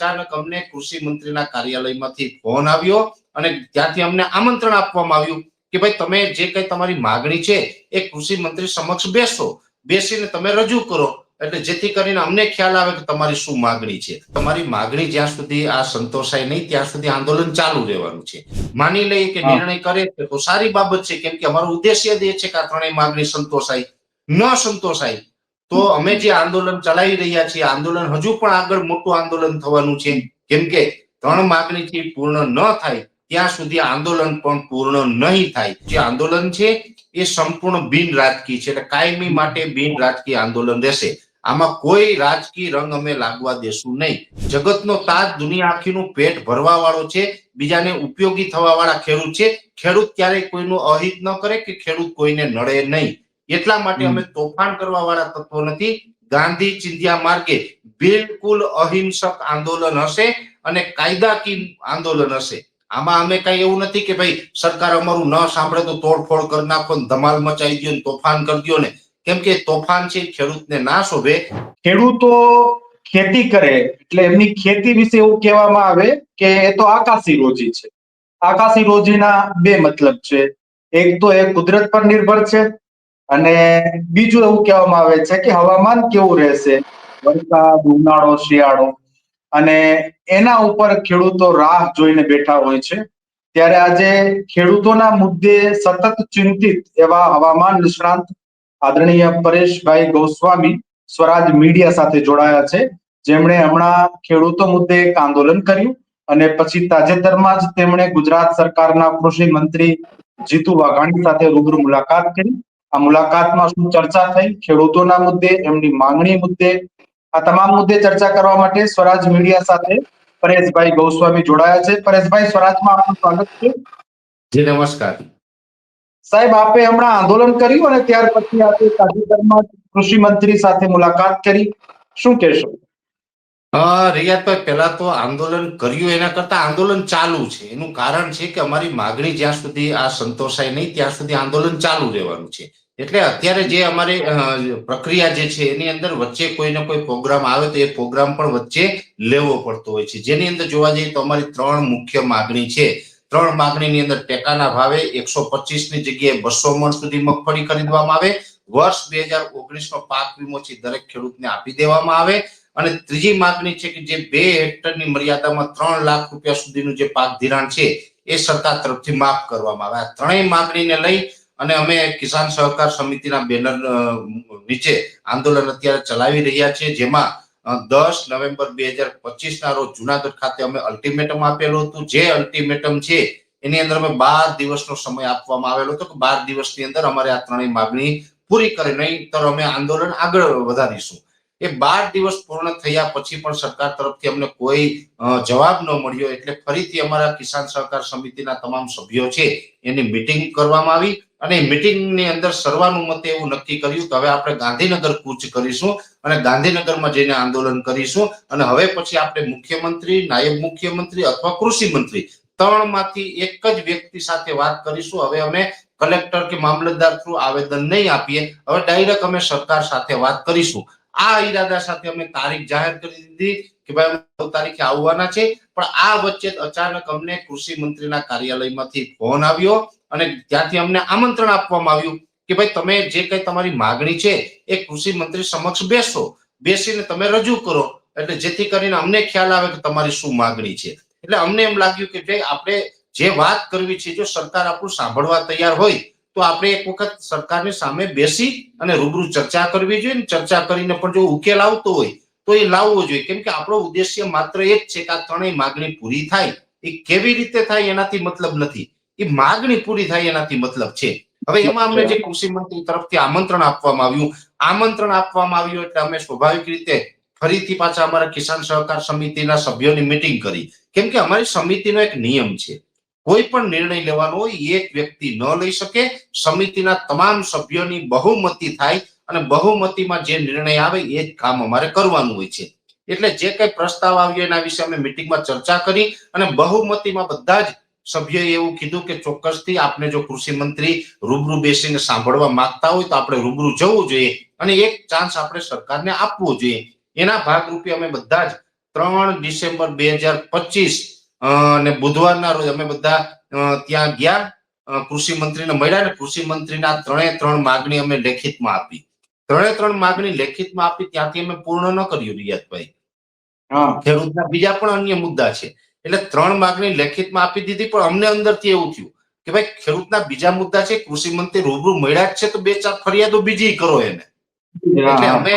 અચાનક અમને કૃષિ મંત્રીના કાર્યાલયમાંથી ફોન આવ્યો અને ત્યાંથી અમને આમંત્રણ આપવામાં આવ્યું કે ભાઈ તમે જે કઈ તમારી માગણી છે એ કૃષિ મંત્રી સમક્ષ બેસો બેસીને તમે રજૂ કરો. એટલે જેથી કરીને અમને ખ્યાલ આવે કે તમારી શું માગણી છે. તમારી માગણી જ્યાં સુધી આ સંતોષાય નહીં ત્યાં સુધી આંદોલન ચાલુ રહેવાનું છે. માની લઈએ કે નિર્ણય કરે તો સારી બાબત છે કેમ કે અમારો ઉદ્દેશ્ય એ છે કે આ ત્રણેય માગણી સંતોષાય ન સંતોષાય. તો અમે જે આંદોલન ચલાવી રહ્યા છીએ, આંદોલન હજુ પણ આગળ મોટું આંદોલન થવાનું છે. કેમ કે ત્રણ માગણીથી પૂર્ણ ન થાય, ત્યાં સુધી આંદોલન પણ પૂર્ણ નહીં થાય. જે આંદોલન છે, એ સંપૂર્ણ બિન રાજકીય છે, એટલે કાયમી માટે બિન રાજકીય આંદોલન રહેશે. આમાં કોઈ રાજકીય રંગ અમે લાગવા દેશું નહીં. જગતનો તાજ દુનિયા આખીનું પેટ ભરવા વાળો છે, બીજાને ઉપયોગી થવા વાળા ખેડૂત છે. ખેડૂત ક્યારેય કોઈનું અહિત ન કરે કે ખેડૂત કોઈને નડે નહીં. એટલા માટે અમે તોફાન કરવા વાળા તત્વો નથી. ગાંધી ચિંધ્યા માર્ગે બિલકુલ અહિંસક આંદોલન હશે અને કાયદાકીય આંદોલન હશે. આમાં અમે કઈ એવું નથી કે ભાઈ સરકાર અમારું ન સાંભળે તો તોડફોડ કરી નાખો ને ધમાલ મચાવી દો ને તોફાન કરી દો ને. કેમ કે તોફાન છે ખેડૂતને ના શોભે ખેડૂતો ખેતી કરે એટલે એમની ખેતી વિશે એવું કહેવામાં આવે કે એ તો આકાશી રોજી છે. આકાશી રોજીના બે મતલબ છે. એક તો એ કુદરત પર નિર્ભર છે અને બીજું એવું કહેવામાં આવે છે કે હવામાન કેવું રહેશે? વરસાદ, ઉનાળો, શિયાળો. અને એના ઉપર ખેડૂતો રાહ જોઈને બેઠા હોય છે. ત્યારે આજે ખેડૂતોના મુદ્દે સતત ચિંતિત એવા હવામાન નિષ્ણાંત આદરણીય પરેશભાઈ ગોસ્વામી સ્વરાજ મીડિયા સાથે જોડાયા છે. જેમણે હમણાં ખેડૂતો મુદ્દે એક આંદોલન કર્યું અને પછી તાજેતરમાં જ તેમણે ગુજરાત સરકારના કૃષિ મંત્રી જીતુ વાઘાણી સાથે રૂબરૂ મુલાકાત કરી. આ મુલાકાતમાં શું ચર્ચા થઈ? ખેડૂતોના મુદ્દે એમની માંગણી મુદ્દે આ તમામ મુદ્દે ચર્ચા કરવા માટે સ્વરાજ મીડિયા સાથે પરેશભાઈ ગોસ્વામી જોડાયા છે. પરેશભાઈ સ્વરાજમાં આપનું સ્વાગત છે. જી નમસ્કાર. સાહેબ આપે હમણાં આંદોલન કર્યું અને ત્યાર પછી આપે તાજેતરમાં કૃષિ મંત્રી સાથે મુલાકાત કરી. શું કહેશો? અ, રિયાદભાઈ પહેલા તો આંદોલન કર્યું એના કરતા આંદોલન ચાલુ છે. એનું કારણ છે કે અમારી માગણી જ્યાં સુધી આ સંતોષાય નહીં ત્યાં સુધી આંદોલન ચાલુ રહેવાનું છે. એટલે અત્યારે જે અમારી પ્રક્રિયા જે છે, એની અંદર વચ્ચે કોઈને કોઈ પ્રોગ્રામ આવે તો એ પ્રોગ્રામ પણ વચ્ચે લેવો પડતો હોય છે. જેની અંદર જોવા જઈએ તો અમારી ત્રણ મુખ્ય માગણી છે. ત્રણ માગણીની અંદર ટેકાના ભાવે એકસો પચીસની જગ્યાએ બસો મણ સુધી મગફળી ખરીદવામાં આવે. વર્ષ બે હજાર ઓગણીસનો પાક વીમો છે દરેક ખેડૂતને આપી દેવામાં આવે. અને ત્રીજી માગણી છે કે જે બે હેક્ટરની મર્યાદામાં ત્રણ લાખ રૂપિયા સુધીનું જે પાક ધિરાણ છે એ સરકાર તરફથી માફ કરવામાં આવે. આ ત્રણેય માગણીને લઈ અને અમે કિસાન સહકાર સમિતિના બેનર નીચે આંદોલન અત્યારે ચલાવી રહ્યા છીએ જેમાં દસ નવેમ્બર બે હજાર પચીસ ના રોજ જુનાગઢ ખાતે અમે અલ્ટિમેટમ આપેલું હતું. જે અલ્ટિમેટમ છે, એની અંદર અમે બાર દિવસનો સમય આપવામાં આવેલો હતો કે બાર દિવસની અંદર અમારે આ ત્રણેય માગણી પૂરી કરી, નહીંતર અમે આંદોલન આગળ વધારીશું. એ બાર દિવસ પૂર્ણ થયા પછી પણ સરકાર તરફથી અમને કોઈ જવાબ ન મળ્યો. એટલે ફરીથી અમારા કિસાન સહકાર સમિતિના તમામ સભ્યો છે, એની મિટિંગ કરવામાં આવી. અને મિટિંગની અંદર સર્વાનુમતે એવું નક્કી કર્યું કે હવે આપણે ગાંધીનગર કૂચ કરીશું અને ગાંધીનગરમાં જઈને આંદોલન કરીશું અને હવે પછી આપણે મુખ્યમંત્રી, નાયબ મુખ્યમંત્રી અથવા કૃષિ મંત્રી ત્રણમાંથી એક જ વ્યક્તિ સાથે વાત કરીશું. હવે અમે કલેક્ટર કે મામલતદાર થ્રુ આવેદન નહીં આપીએ. હવે ડાયરેક્ટ અમે સરકાર સાથે વાત કરીશું. આ ઈરાદા સાથે અમે તારીખ જાહેર કરી દીધી કે ભાઈ નવ તારીખે આવવાના છે. પણ આ વચ્ચે અચાનક અમને કૃષિ મંત્રીના કાર્યાલયમાંથી ફોન આવ્યો અને ત્યાંથી અમને આમંત્રણ આપવામાં આવ્યું કે ભાઈ તમે જે કઈ તમારી માગણી છે એ કૃષિ મંત્રી સમક્ષ બેસો. બેસીને તમે રજૂ કરો. એટલે જેથી કરીને અમને ખ્યાલ આવે કે તમારી શું માગણી છે. એટલે અમને એમ લાગ્યું કે ભાઈ આપણે જે વાત કરવી છે, જો સરકાર આપણું સાંભળવા તૈયાર હોય, તો આપણે એક વખત સરકારની સામે બેસી અને રૂબરૂ ચર્ચા કરવી જોઈએ ચર્ચા કરીને પણ જો ઉકેલ આવતો હોય, તો એ લાવવો જોઈએ. કેમ કે આપણો ઉદ્દેશ્ય માત્ર એ જ છે કે આ ત્રણેય માગણી પૂરી થાય. એ કેવી રીતે થાય એનાથી મતલબ નથી. એ માગણી પૂરી થાય એનાથી મતલબ છે. હવે એમાં અમને જે કૃષિ મંત્રી તરફથી આમંત્રણ આપવામાં આવ્યું, આમંત્રણ આપવામાં આવ્યું એટલે અમે સ્વાભાવિક રીતે ફરીથી પાછા અમારા કિસાન સહકાર સમિતિના સભ્યોની મિટિંગ કરી. કેમ કે અમારી સમિતિનો એક નિયમ છે. કોઈ પણ નિર્ણય લેવાનો હોય એક વ્યક્તિ ન લઈ શકે. સમિતિના તમામ સભ્યોની બહુમતી થાય અને બહુમતીમાં જે નિર્ણય આવે, એ જ કામ અમારે કરવાનું હોય છે. એટલે જે કઈ પ્રસ્તાવ આવ્યો એના વિશે અમે મિટિંગમાં ચર્ચા કરી અને બહુમતીમાં બધા જ સભ્યોએ એવું કીધું કે ચોક્કસથી આપને જો કૃષિ મંત્રી રૂબરૂ બેસીને સાંભળવા માંગતા હોય તો આપણે રૂબરૂ જવું જોઈએ અને એક ચાન્સ આપણે સરકારને આપવો જોઈએ. એના ભાગરૂપે અમે બધા જ ત્રણ ડિસેમ્બર બે હજાર પચીસ અને બુધવારના રોજ અમે બધા ત્યાં ગયા કૃષિ મંત્રીને મળ્યા ને કૃષિ મંત્રીના ત્રણે ત્રણ માગણી અમે લેખિતમાં આપી. ત્રણે ત્રણ માગણી લેખિતમાં આપી ત્યાંથી અમે પૂર્ણ ન કર્યું રિયાતભાઈ ખેડૂતના બીજા પણ અન્ય મુદ્દા છે. એટલે ત્રણ માગણી લેખિતમાં આપી દીધી પણ અમને અંદરથી એવું થયું કે ભાઈ ખેડૂતના બીજા મુદ્દા છે કૃષિ મંત્રી રૂબરૂ મળ્યા જ છે તો બે ચાર ફરિયાદો બીજી કરો એને. એટલે અમે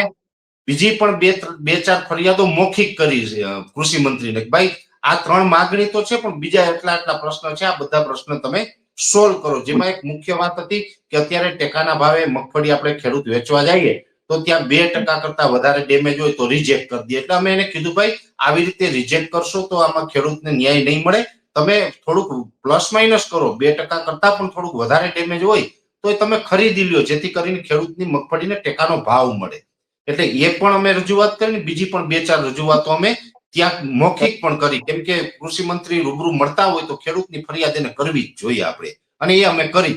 બીજી પણ બે બે ચાર ફરિયાદો મૌખિક કરી છે કૃષિ મંત્રીને ભાઈ આ ત્રણ માગણી તો છે પણ બીજા એટલા એટલા પ્રશ્ન છે આ બધા પ્રશ્ન તમે સોલ્વ કરો. જેમાં એક મુખ્ય વાત હતી કે અત્યારે ટેકાના ભાવે મગફળી આપણે ખેડૂત વેચવા જઈએ તો ત્યાં બે ટકા કરતા વધારે ડેમેજ હોય તો રિજેક્ટ કરી દે એટલે અમે એને કીધું, ભાઈ, આવી રીતે રિજેક્ટ કરશો તો આમાં ખેડૂતને ન્યાય નહીં મળે. તમે થોડુંક પ્લસ માઇનસ કરો. બે ટકા કરતા પણ થોડુંક વધારે ડેમેજ હોય તો એ તમે ખરીદી લ્યો, જેથી કરીને ખેડૂતની મગફળીને ટેકાનો ભાવ મળે. એટલે એ પણ અમે રજૂઆત કરીને, બીજી પણ બે ચાર રજૂઆતો અમે ત્યાં મૌખિક પણ કરી. કેમ કે કૃષિ મંત્રી રૂબરૂ મળતા હોય તો ખેડૂતની ફરિયાદ એને કરવી જ જોઈએ આપણે. અને એ અમે કરી.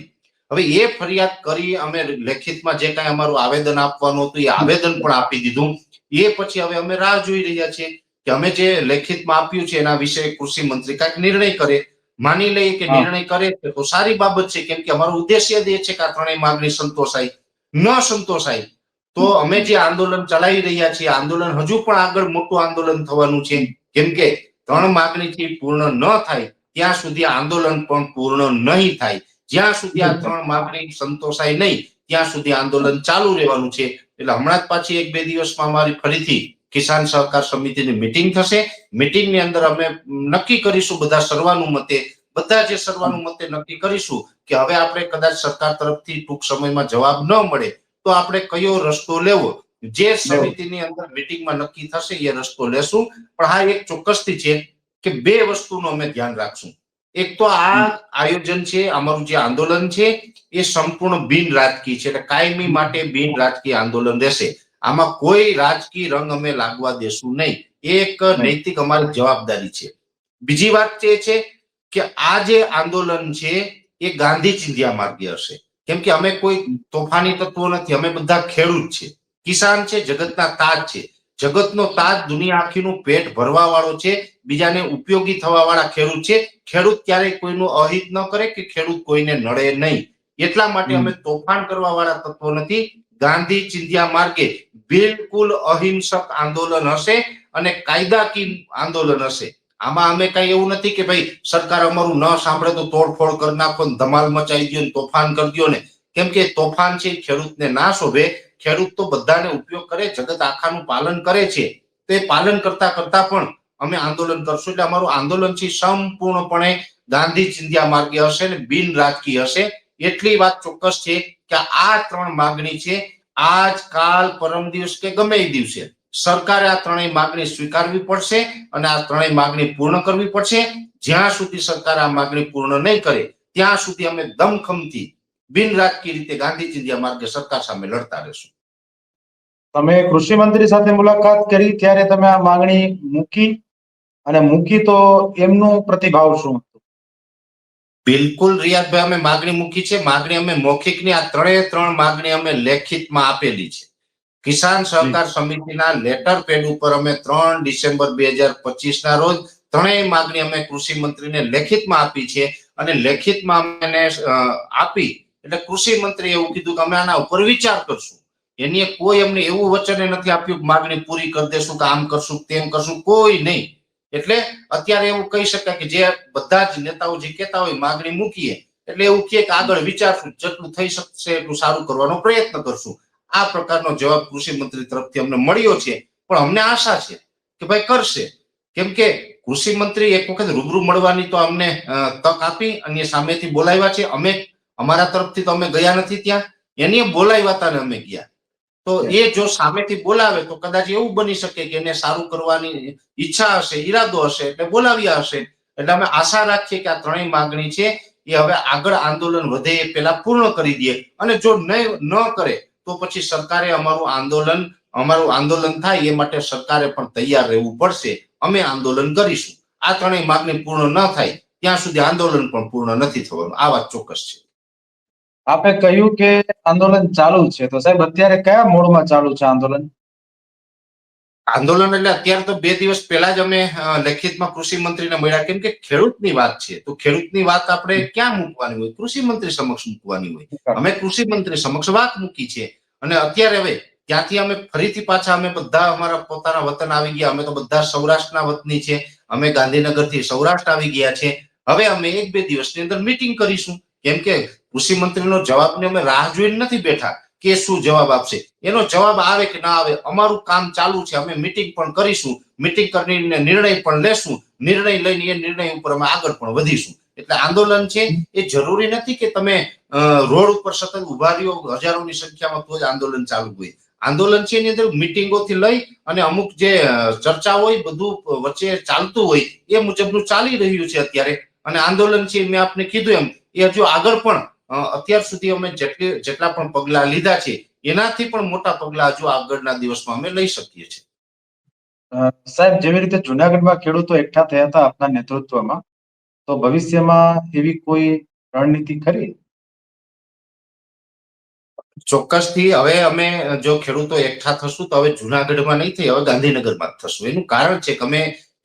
હવે એ ફરિયાદ કરી અમે લેખિતમાં જે કાંઈ અમારું આવેદન આપવાનું હતું એ આવેદન પણ આપી દીધું. એ પછી હવે અમે રાહ જોઈ રહ્યા છીએ કે અમે જે લેખિતમાં આપ્યું છે એના વિશે કૃષિ મંત્રી કાંઈક નિર્ણય કરે. માની લઈએ કે નિર્ણય કરે તો સારી બાબત છે કેમ કે અમારો ઉદ્દેશ્ય જ એ છે કે આ ત્રણેય માંગણી સંતોષાય ન સંતોષાય. તો અમે જે આંદોલન ચલાવી રહ્યા છીએ આંદોલન હજુ પણ આગળ મોટું આંદોલન થવાનું છે. કેમ કે ત્રણ માંગણીથી પૂર્ણ ન થાય ત્યાં સુધી આંદોલન પણ પૂર્ણ નહીં થાય. જ્યાં સુધી આ ત્રણ માંગણી સંતોષાય નહીં ત્યાં સુધી આંદોલન ચાલુ રહેવાનું છે. એટલે હમણાં જ પાછી એક બે દિવસમાં અમારી ફરીથી કિસાન સહકાર સમિતિની મિટિંગ થશે. મિટિંગની અંદર અમે નક્કી કરીશું બધા સર્વાનુમતે. બધા જે સર્વાનુમતે નક્કી કરીશું કે હવે આપણે કદાચ સરકાર તરફથી ટૂંક સમયમાં જવાબ ન મળે તો આપણે કયો રસ્તો લેવો? જે સમિતિની અંદર મિટિંગમાં નક્કી થશે એ રસ્તો લેશું. પણ હા એક ચોક્કસથી છે કે બે વસ્તુનું અમે ધ્યાન રાખશું. એક તો આ આયોજન છે અમારું જે આંદોલન છે એ સંપૂર્ણ બિન રાજકીય છે એટલે કાયમી માટે બિન રાજકીય આંદોલન રહેશે. આમાં કોઈ રાજકીય રંગ અમે લાગવા દેશું નહીં. એક નૈતિક અમારી જવાબદારી છે. બીજી વાત એ છે કે આ જે આંદોલન છે એ ગાંધી ચિંધ્યા માર્ગે હશે. કેમ કે અમે કોઈ તોફાની તત્વો નથી અમે બધા ખેડૂત છે. કિસાન છે જગતના તાજ છે. જગતનો તાજ દુનિયા આખીનું પેટ ભરવા વાળો છે બીજાને ઉપયોગી થવા વાળા ખેડૂત છે. ખેડૂત ક્યારેય કોઈનું અહિત ન કરે કે ખેડૂત કોઈને નડે નહીં. એટલા માટે અમે તોફાન કરવા વાળા તત્વો નથી. ગાંધી ચિંધ્યા માર્ગે બિલકુલ અહિંસક આંદોલન હશે અને કાયદાકીય આંદોલન હશે. આમાં અમે કઈ એવું નથી કે ભાઈ સરકાર અમારું ન સાંભળે તો તોડફોડ કરી નાખો ધમાલ મચાવી દો ને તોફાન કરી દો ને. કેમ કે તોફાન છે ખેડૂતને ના શોભે. ખેડૂત તો બધાને ઉપયોગ કરે, જગત આખાનું પાલન કરે છે. તે પાલન કરતા કરતા પણ અમે આંદોલન કરશું. એટલે અમારું આંદોલન છે સંપૂર્ણપણે ગાંધી ચિંધ્યા માર્ગે હશે ને બિન રાજકીય હશે. એટલી વાત ચોક્કસ છે કે આ ત્રણ માગણી છે. આજ, કાલ, પરમ દિવસ કે ગમે એ દિવસે. સરકારે આ ત્રણેય માગણી સ્વીકારવી પડશે અને આ ત્રણેય માગણી પૂર્ણ કરવી પડશે. જ્યાં સુધી સરકાર આ માગણી પૂર્ણ નહીં કરે, ત્યાં સુધી અમે દમખમથી બિન રાજકીય રીતે ગાંધીજી ચિંધ્યા માર્ગે સરકાર સામે લડતા રહેશું. તમે કૃષિ મંત્રી સાથે મુલાકાત કરી ત્યારે તમે આ માંગણી મૂકી અને મૂકી તો એમનો પ્રતિભાવ શું હતું? બિલકુલ રિયાદભાઈ અમે માગણી મૂકી છે. માગણી અમે મૌખિકની આ ત્રણે ત્રણ માગણી અમે લેખિતમાં આપેલી છે. કિસાન સહકાર સમિતિના લેટર પેડ ઉપર અમે ત્રણ ડિસેમ્બર બે હજાર પચીસ ના રોજ ત્રણેય માગણી અમે કૃષિ મંત્રીને લેખિતમાં આપી છે. અને લેખિતમાં અમે આપી એટલે કૃષિ મંત્રી એવું કીધું કે અમે આના ઉપર વિચાર કરશું. એની કોઈ અમને એવું વચન નથી આપ્યું માગણી પૂરી કરી દેશું, કે આમ કરશું, તેમ કરશું, કોઈ નહીં. એટલે અત્યારે એવું કહી શકાય કે જે બધા જ નેતાઓ જે કહેતા હોય માગણી મૂકીએ, એટલે એવું કહે કે આગળ વિચારશું જેટલું થઈ શકશે એટલું સારું કરવાનો પ્રયત્ન કરશું. આ પ્રકારનો જવાબ કૃષિ મંત્રી તરફથી અમને મળ્યો છે. પણ અમને આશા છે કે ભાઈ કરશે. કેમ કે કૃષિ મંત્રી એક વખત રૂબરૂ મળવાની તો અમને તક આપી અને સામેથી બોલાવ્યા છે. અમે અમારા તરફથી તો અમે ગયા નથી ત્યાં. એને બોલાવ્યા હતા ને અમે ગયા. તો એ જો સામેથી બોલાવે તો કદાચ એવું બની શકે કે એને સારું કરવાની ઈચ્છા હશે ઈરાદો હશે એટલે બોલાવ્યા હશે. એટલે અમે આશા રાખીએ કે આ ત્રણેય માગણી છે એ હવે આગળ આંદોલન વધે એ પહેલા પૂર્ણ કરી દે અને જો નહીં ન કરે તો પછી સરકારે અમારું આંદોલન અમારું આંદોલન થાય એ માટે સરકારે પણ તૈયાર રહેવું પડશે. અમે આંદોલન કરીશું. આ ત્રણેય માગણી પૂર્ણ ન થાય ત્યાં સુધી આંદોલન પણ પૂર્ણ નથી થવાનું. આ વાત ચોક્કસ છે. આપે કહ્યું કે આંદોલન ચાલુ છે. તો સાહેબ, અત્યારે કયા મોડમાં ચાલુ છે આંદોલન? આંદોલન એટલે અત્યારે તો બે દિવસ પહેલા જ અમે લેખિતમાં કૃષિ મંત્રીને મળ્યા. કેમ કે ખેડૂતની વાત છે. તો ખેડૂતની વાત આપણે ક્યાં મૂકવાની હોય? કૃષિ મંત્રી સમક્ષ મૂકવાની હોય. અમે કૃષિ મંત્રી સમક્ષ વાત મૂકી છે. અને અત્યારે હવે ત્યાંથી અમે ફરીથી પાછા અમે બધા અમારા પોતાના વતન આવી ગયા. અમે તો બધા સૌરાષ્ટ્રના વતની છે. અમે ગાંધીનગરથી સૌરાષ્ટ્ર આવી ગયા છે. હવે અમે એક બે દિવસની અંદર મીટિંગ કરીશું. કેમ કે કૃષિ મંત્રીનો જવાબને અમે રાહ જોઈને નથી બેઠા કે શું જવાબ આપશે. એનો જવાબ આવે કે ના આવે, અમારું કામ ચાલુ છે, અમે મિટિંગ પણ કરીશું મીટિંગ કરીને નિર્ણય પણ લેશું, નિર્ણય લઈને એ નિર્ણય ઉપર અમે આગળ પણ વધીશું. એટલે આંદોલન છે, એ જરૂરી નથી કે તમે રોડ ઉપર સતત ઊભા રહ્યો, હજારોની સંખ્યામાં તો જ આંદોલન ચાલુ હોય. આંદોલન છે એની અંદર મિટિંગોથી લઈ અને અમુક જે ચર્ચા હોય, બધું વચ્ચે ચાલતું હોય, એ મુજબનું ચાલી રહ્યું છે અત્યારે. અને આંદોલન છે મેં આપને કીધું એમ એ હજુ આગળ પણ અત્યાર સુધી અમે જેટલી જેટલા પણ પગલા લીધા છે એનાથી પણ મોટા પગલા હજુ આગળના દિવસમાં અમે લઈ શકીએ છીએ. સાહેબ જેવી રીતે જુનાગઢમાં ખેડૂતો એકઠા થયા હતા આપના નેતૃત્વમાં તો ભવિષ્યમાં એવી કોઈ રણનીતિ ખરી? ચોક્કસથી હવે અમે જો ખેડૂતો એકઠા થશું તો હવે જુનાગઢમાં નહીં થઈ હવે ગાંધીનગરમાં જ થશું. એનું કારણ છે કે અમે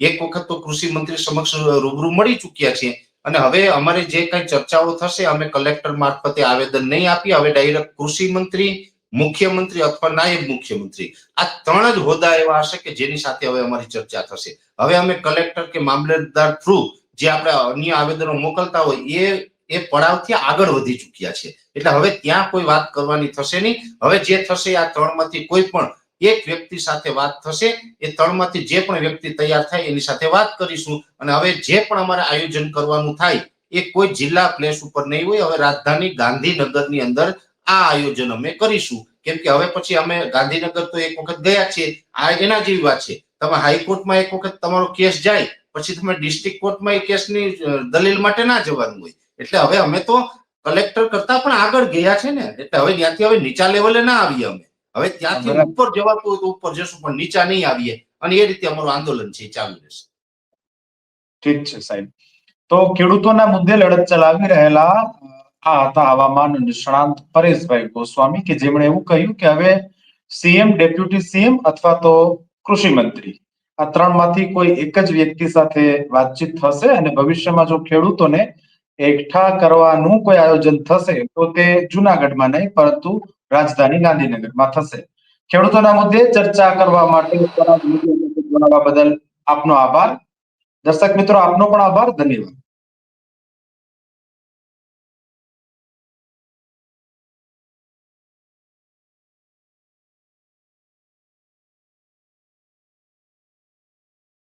એક વખત તો કૃષિ મંત્રી સમક્ષ રૂબરૂ મળી ચૂક્યા છીએ. અને હવે અમારી જે કઈ ચર્ચાઓ થશે, અમે કલેક્ટર મારફતે આવેદન નહીં આપી, હવે ડાયરેક્ટ કૃષિ મંત્રી, મુખ્યમંત્રી અથવા નાયબ મુખ્યમંત્રી, આ ત્રણ જ હોદ્દા એવા હશે કે જેની સાથે હવે અમારી ચર્ચા થશે. હવે અમે કલેક્ટર કે મામલતદાર થ્રુ જે આપણે અન્ય આવેદનો મોકલતા હોય, એ એ પડાવથી આગળ વધી ચૂક્યા છે. એટલે હવે ત્યાં કોઈ વાત કરવાની થશે નહીં. હવે જે થશે આ ત્રણમાંથી કોઈ પણ એક વ્યક્તિ સાથે વાત થશે, એ ત્રણમાંથી જે પણ વ્યક્તિ તૈયાર થાય એની સાથે વાત કરીશું. અને હવે જે પણ અમારે આયોજન કરવાનું થાય, એ કોઈ જિલ્લા પ્લેસ ઉપર નહીં હોય. હવે રાજધાની ગાંધીનગરની અંદર આ આયોજન અમે કરીશું. કેમ કે હવે પછી અમે ગાંધીનગર તો એક વખત ગયા છીએ. આ એના જેવી વાત છે. તમે હાઈકોર્ટમાં એક વખત તમારો કેસ જાય, પછી તમે ડિસ્ટ્રિક્ટ કોર્ટમાં એ કેસની દલીલ માટે ના જવાનું હોય. એટલે હવે અમે તો કલેક્ટર કરતા પણ આગળ ગયા છે ને. એટલે હવે ત્યાંથી હવે નીચા લેવલે ના આવીએ અમે. હવે ત્યાંથી ઉપર જવાતું હોય તો ઉપર જશું પણ નીચા નહીં આવીએ. અને એ રીતે અમારું આંદોલન છે ચાલુ રહેશે. ઠીક છે સાહેબ. તો ખેડૂતોના મુદ્દે લડત ચલાવી રહેલા આ હતા હવામાન નિષ્ણાંત પરેશભાઈ ગોસ્વામી કે જેમણે એવું કહ્યું કે હવે સીએમ ડેપ્યુટી સીએમ અથવા તો કૃષિ મંત્રી. આ ત્રણમાંથી કોઈ એક જ વ્યક્તિ સાથે વાતચીત થશે અને ભવિષ્યમાં જો ખેડૂતોને એકઠા કરવાનું કોઈ આયોજન થશે તો તે જુનાગઢમાં નહીં પરંતુ રાજધાની ગાંધીનગરમાં થશે. ખેડૂતોના મુદ્દે ચર્ચા કરવા માટે બદલ આપનો આભાર. દર્શક મિત્રો, આપનો પણ આભાર. ધન્યવાદ.